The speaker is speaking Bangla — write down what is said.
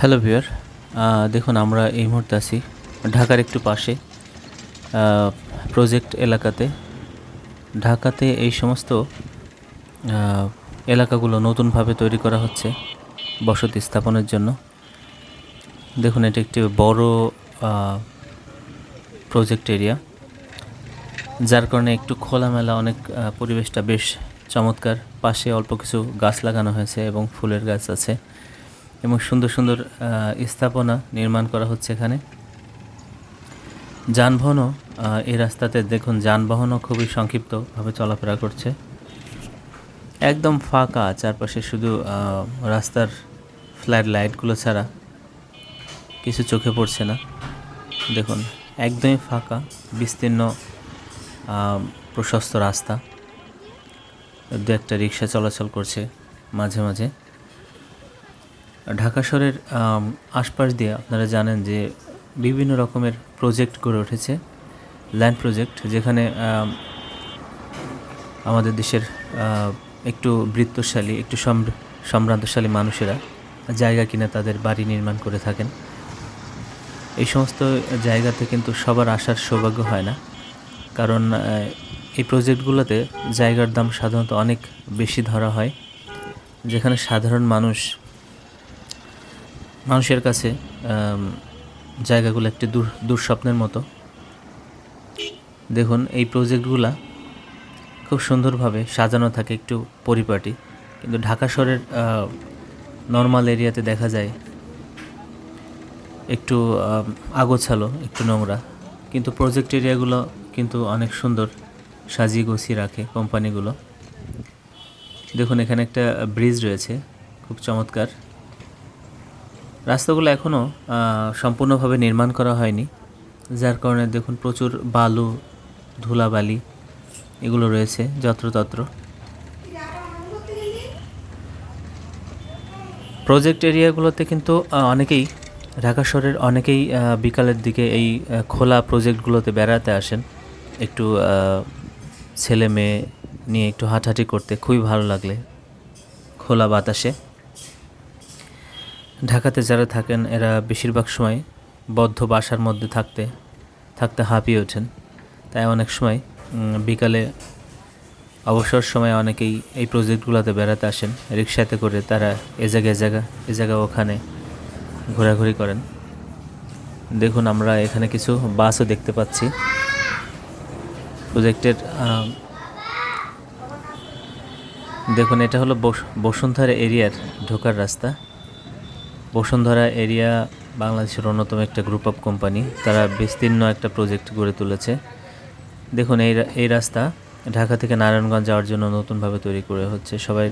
হ্যালো ভিউয়ার দেখুন আমরা এই মুহূর্তে আছি ঢাকার একটু পাশে প্রজেক্ট এলাকাতে। ঢাকাতে এই সমস্ত এলাকাগুলো নতুনভাবে তৈরি করা হচ্ছে বসতি স্থাপনের জন্য। দেখুন এটা একটি বড় প্রজেক্ট এরিয়া যার কারণে একটু খোলামেলা অনেক পরিবেশটা বেশ চমৎকার। পাশে অল্প কিছু গাছ লাগানো হয়েছে এবং ফুলের গাছ আছে। এবং সুন্দর সুন্দর স্থাপনা নির্মাণ করা হচ্ছে এখানে। যানবাহনও এই রাস্তাতে দেখুন যানবাহনও খুবই সংক্ষিপ্তভাবে চলাফেরা করছে। একদম ফাঁকা, চারপাশে শুধু রাস্তার ফ্ল্যাট লাইটগুলো ছাড়া কিছু চোখে পড়ছে না। দেখুন, একদমই ফাঁকা, বিস্তীর্ণ প্রশস্ত রাস্তা। দু একটা রিক্সা চলাচল করছে মাঝে মাঝে। ঢাকা শহরের আশপাশ দিয়ে আপনারা জানেন যে বিভিন্ন রকমের প্রজেক্ট গড়ে উঠেছে, ল্যান্ড প্রজেক্ট, যেখানে আমাদের দেশের একটু বৃত্তশালী, একটু সম্ভ্রান্তশালী মানুষেরা জায়গা কিনে তাদের বাড়ি নির্মাণ করে থাকেন। এই সমস্ত জায়গাতে কিন্তু সবার আসার সৌভাগ্য হয় না। কারণ এই প্রজেক্টগুলোতে জায়গার দাম সাধারণত অনেক বেশি ধরা হয়। যেখানে সাধারণ মানুষ মানুষের কাছে জায়গাগুলো একটি দুঃস্বপ্নের মতো। দেখুন, এই প্রজেক্টগুলা খুব সুন্দরভাবে সাজানো থাকে একটু পরিপাটি। কিন্তু ঢাকা শহরের নর্মাল এরিয়াতে দেখা যায় একটু আগোছালো, একটু নোংরা। কিন্তু প্রজেক্ট এরিয়াগুলো কিন্তু অনেক সুন্দর সাজিয়ে গুছিয়ে রাখে কোম্পানিগুলো দেখুন, এখানে একটা ব্রিজ রয়েছে, খুব চমৎকার। রাস্তাগুলো এখনও সম্পূর্ণভাবে নির্মাণ করা হয়নি। যার কারণে দেখুন প্রচুর বালু, ধুলাবালি এগুলো রয়েছে, যত্রতত্র। প্রজেক্ট এরিয়াগুলোতে কিন্তু অনেকেই, ঢাকা শহরের অনেকেই বিকালের দিকে এই খোলা প্রজেক্টগুলোতে বেড়াতে আসেন। একটু ছেলে মেয়ে নিয়ে একটু হাঁটাহাঁটি করতে খুবই ভালো লাগলে খোলা বাতাসে। ঢাকাতে যারা থাকেন, এরা বেশিরভাগ সময় বদ্ধ বাসার মধ্যে থাকতে থাকতে হাঁপিয়ে ওঠেন। তাই অনেক সময় বিকালে অবসর সময় অনেকেই এই প্রজেক্টগুলোতে বেড়াতে আসেন। রিক্সাতে করে তারা এ জায়গায়, এ জায়গা এ জায়গা, ওখানে ঘোরাঘুরি করেন। দেখুন, আমরা এখানে কিছু বাসও দেখতে পাচ্ছি। প্রজেক্টের দেখুন, এটা হলো বস- বসুন্ধরা এরিয়ার ঢোকার রাস্তা। বসুন্ধরা এরিয়া বাংলাদেশের অন্যতম একটা গ্রুপ অফ কোম্পানি তারা বিস্তীর্ণ একটা প্রজেক্ট গড়ে তুলেছে। দেখুন, এই এই রাস্তা ঢাকা থেকে নারায়ণগঞ্জ যাওয়ার জন্য নতুনভাবে তৈরি করে হচ্ছে। সবাই